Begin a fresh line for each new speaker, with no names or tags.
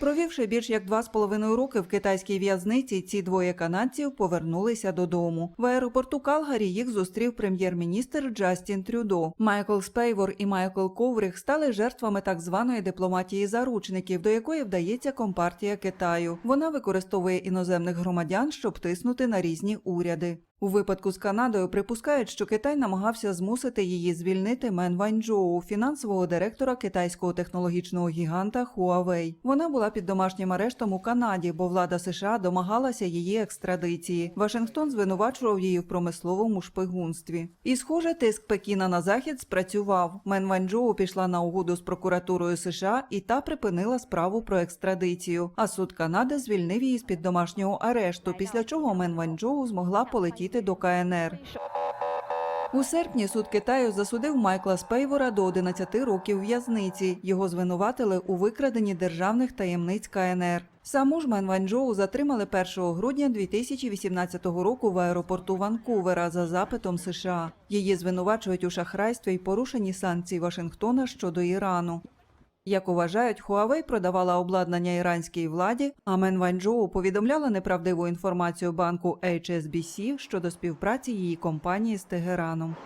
Провівши більш як два з половиною роки в китайській в'язниці, ці двоє канадців повернулися додому. В аеропорту Калгарі їх зустрів прем'єр-міністр Джастін Трюдо. Майкл Спейвор і Майкл Коврих стали жертвами так званої дипломатії заручників, до якої вдається компартія Китаю. Вона використовує іноземних громадян, щоб тиснути на різні уряди. У випадку з Канадою припускають, що Китай намагався змусити її звільнити Мен Ваньчжоу, фінансового директора китайського технологічного гіганта Huawei. Вона була під домашнім арештом у Канаді, бо влада США домагалася її екстрадиції. Вашингтон звинувачував її в промисловому шпигунстві. І, схоже, тиск Пекіна на захід спрацював. Мен Ваньчжоу пішла на угоду з прокуратурою США, і та припинила справу про екстрадицію. А суд Канади звільнив її з під домашнього арешту, після чого Мен Ваньчжоу змогла полетіти до КНР. У серпні суд Китаю засудив Майкла Спейвора до 11 років в'язниці. Його звинуватили у викраденні державних таємниць КНР. Саму ж Мен Ванчжоу затримали 1 грудня 2018 року в аеропорту Ванкувера за запитом США. Її звинувачують у шахрайстві й порушенні санкцій Вашингтона щодо Ірану. Як уважають, Huawei продавала обладнання іранській владі, а Мен Ванчжоу повідомляла неправдиву інформацію банку HSBC щодо співпраці її компанії з Тегераном.